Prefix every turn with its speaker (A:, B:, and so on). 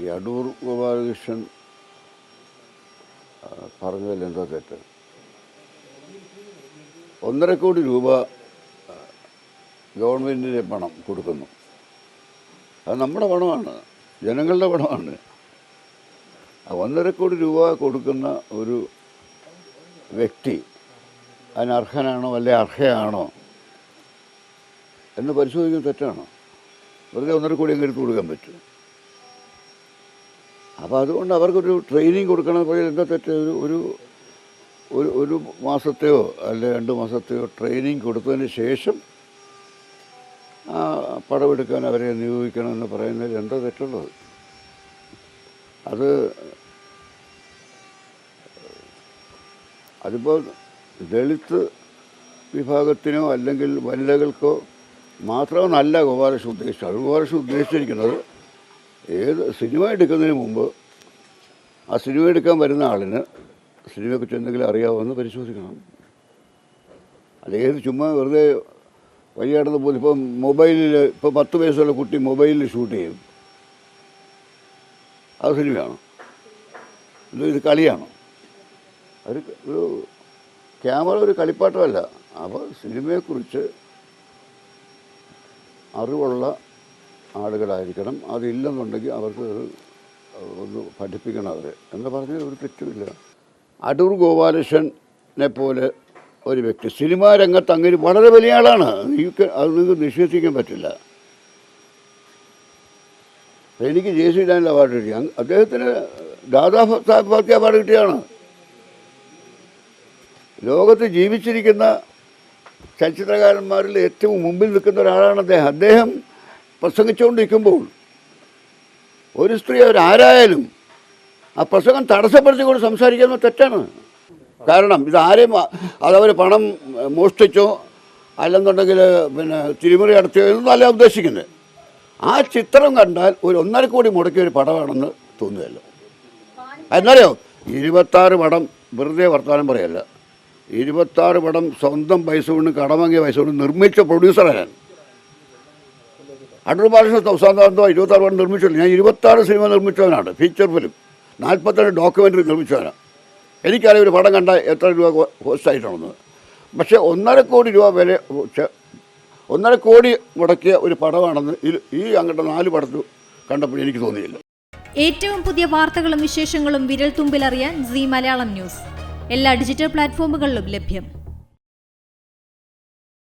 A: ഈ അടൂർ ഗോപാലകൃഷ്ണൻ പറഞ്ഞതിൽ എന്തോ തെറ്റ്. ഒന്നര കോടി രൂപ ഗവൺമെന്റിന്റെ പണം കൊടുക്കുന്നു. അത് നമ്മുടെ പണമാണ് ജനങ്ങളുടെ പണമാണ്. ഒന്നര കോടി രൂപ കൊടുക്കുന്ന ഒരു വ്യക്തി അതിനർഹനാണോ അല്ലെ അർഹയാണോ എന്ന് പരിശോധിക്കുന്നത് തെറ്റാണോ? വെറുതെ ഒന്നര കോടി അങ്ങ് എടുത്ത് കൊടുക്കാൻ പറ്റും അപ്പോൾ അതുകൊണ്ട് അവർക്കൊരു ട്രെയിനിങ് കൊടുക്കണം. എന്താ തെറ്റ്? ഒരു ഒരു ഒരു മാസത്തെയോ അല്ലെ രണ്ട് മാസത്തെയോ ട്രെയിനിങ് കൊടുത്തതിന് ശേഷം ആ പടമെടുക്കാൻ അവരെ നിയോഗിക്കണമെന്ന് പറയുന്നതിൽ എന്താ തെറ്റുള്ളത്? അത് അതിപ്പോൾ ദളിത് വിഭാഗത്തിനോ അല്ലെങ്കിൽ വനിതകൾക്കോ മാത്രമെന്നല്ല ഗോപാലകൃഷ്ണൻ ഉദ്ദേശിച്ചത്. അത് ഗോപാലകൃഷ്ണൻ ഉദ്ദേശിച്ചിരിക്കുന്നത് ഏത് സിനിമ എടുക്കുന്നതിന് മുമ്പ് ആ സിനിമ എടുക്കാൻ വരുന്ന ആളിന് സിനിമയെക്കുറിച്ച് എന്തെങ്കിലും അറിയാമോയെന്ന് പരിശോധിക്കണം. അല്ലെങ്കിൽ ചുമ്മാ വെറുതെ വഴിയാടുന്ന പോലെ ഇപ്പം മൊബൈലിൽ ഇപ്പോൾ പത്ത് വയസ്സുള്ള കുട്ടി മൊബൈലിൽ ഷൂട്ട് ചെയ്യും. അത് സിനിമയാണ്? ഇത് കളിയാണോ? ഒരു ഒരു ക്യാമറ ഒരു കളിപ്പാട്ടമല്ല. അപ്പോൾ സിനിമയെക്കുറിച്ച് അറിവുള്ള ആളുകളായിരിക്കണം. അതില്ലെന്നുണ്ടെങ്കിൽ അവർക്ക് ഒന്ന് പഠിപ്പിക്കണം അവരെ. എന്ന് പറഞ്ഞാൽ ഒരു തെറ്റുമില്ല. അടൂർ ഗോപാലകൃഷ്ണനെ പോലെ ഒരു വ്യക്തി സിനിമാ രംഗത്ത് അങ്ങനെ വളരെ വലിയ ആളാണ്. നിങ്ങൾക്ക് അത് നിങ്ങൾക്ക് നിഷേധിക്കാൻ പറ്റില്ല. എനിക്ക് ജെ സി ഡാനിൽ അവാർഡ് കിട്ടി. അദ്ദേഹത്തിന് ദാദാ സാഹിബ് ഫാൽക്കെ അവാർഡ് കിട്ടിയാണ് ലോകത്ത് ജീവിച്ചിരിക്കുന്ന ചലച്ചിത്രകാരന്മാരിൽ ഏറ്റവും മുമ്പിൽ നിൽക്കുന്ന ഒരാളാണ് അദ്ദേഹം. അദ്ദേഹം പ്രസംഗിച്ചുകൊണ്ടിരിക്കുമ്പോൾ ഒരു സ്ത്രീ അവരാരായാലും ആ പ്രസംഗം തടസ്സപ്പെടുത്തിക്കൊണ്ട് സംസാരിക്കുന്നത് തെറ്റാണ്. കാരണം ഇതാരെയും അതവർ പണം മോഷ്ടിച്ചോ അല്ലെന്നുണ്ടെങ്കിൽ പിന്നെ തിരിമറി നടത്തിയോ എന്നല്ല ഉദ്ദേശിക്കുന്നത്. ആ ചിത്രം കണ്ടാൽ ഒരു ഒന്നര കോടി മുടക്കിയ ഒരു പടമാണെന്ന് തോന്നുകയല്ലോ. എന്നറിയോ? ഇരുപത്താറ് പടം വെറുതെ വർത്തമാനം പറയല്ല. ഇരുപത്താറ് പടം സ്വന്തം പൈസ കൊണ്ട് കടം വാങ്ങിയ പൈസ കൊണ്ട് നിർമ്മിച്ച പ്രൊഡ്യൂസറാണ് അടൂർ ബാലകൃഷ്ണൻ അവസാനത്തോ ഇരുപത്താറ് പടം നിർമ്മിച്ചില്ല ഞാൻ ഇരുപത്താറ് സിനിമ നിർമ്മിച്ചവനാണ്. ഫീച്ചർ ഫിലിം നാൽപ്പത്തെട്ട് ഡോക്യുമെന്ററി നിർമ്മിച്ചവനാണ് എനിക്കറിയാം ഒരു പടം കണ്ട എത്ര രൂപ ഹോസ്റ്റ് ആയിട്ടാണെന്ന്. പക്ഷേ ഒന്നര കോടി രൂപ വില ഒന്നര കോടി മുടക്കിയ ഒരു പടമാണെന്ന് ഈ- അങ്ങോട്ട് നാല് പടത്തിൽ കണ്ടപ്പോൾ എനിക്ക് തോന്നിയില്ല.
B: ഏറ്റവും പുതിയ വാർത്തകളും വിശേഷങ്ങളും വിരൽ തുമ്പിലറിയാൻ സി മലയാളം ന്യൂസ്. എല്ലാ ഡിജിറ്റൽ പ്ലാറ്റ്ഫോമുകളിലും ലഭ്യം.